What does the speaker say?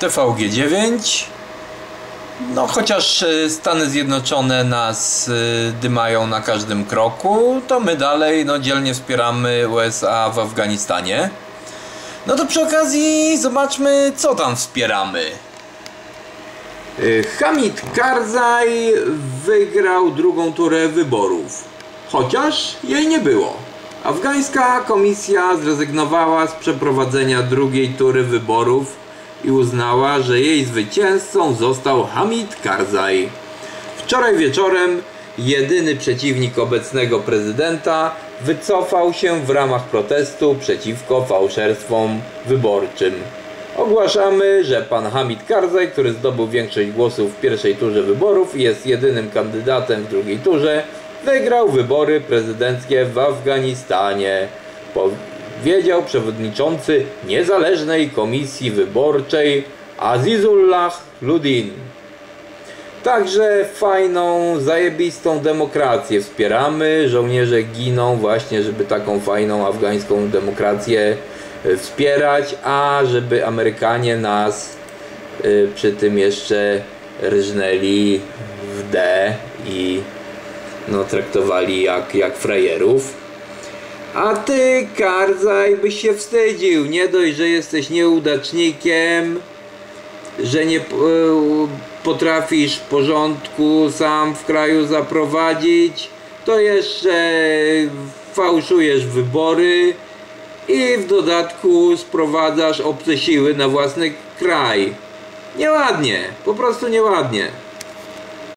TVG9. No, chociaż e, Stany Zjednoczone nas e, dymają na każdym kroku, to my dalej no, dzielnie wspieramy USA w Afganistanie. No to przy okazji zobaczmy, co tam wspieramy. E, Hamid Karzai wygrał drugą turę wyborów, chociaż jej nie było. Afgańska komisja zrezygnowała z przeprowadzenia drugiej tury wyborów i uznała, że jej zwycięzcą został Hamid Karzai. Wczoraj wieczorem jedyny przeciwnik obecnego prezydenta wycofał się w ramach protestu przeciwko fałszerstwom wyborczym. Ogłaszamy, że pan Hamid Karzai, który zdobył większość głosów w pierwszej turze wyborów i jest jedynym kandydatem w drugiej turze, wygrał wybory prezydenckie w Afganistanie. Powiedział przewodniczący Niezależnej Komisji Wyborczej Azizullah Ludin. Także fajną, zajebistą demokrację wspieramy. Żołnierze giną właśnie, żeby taką fajną afgańską demokrację e, wspierać, a żeby Amerykanie nas y, przy tym jeszcze rżnęli w D i no, traktowali jak, jak frajerów. A ty, Karzaj, byś się wstydził. Nie dość, że jesteś nieudacznikiem, że nie potrafisz porządku sam w kraju zaprowadzić, to jeszcze fałszujesz wybory i w dodatku sprowadzasz obce siły na własny kraj. Nieładnie, po prostu nieładnie.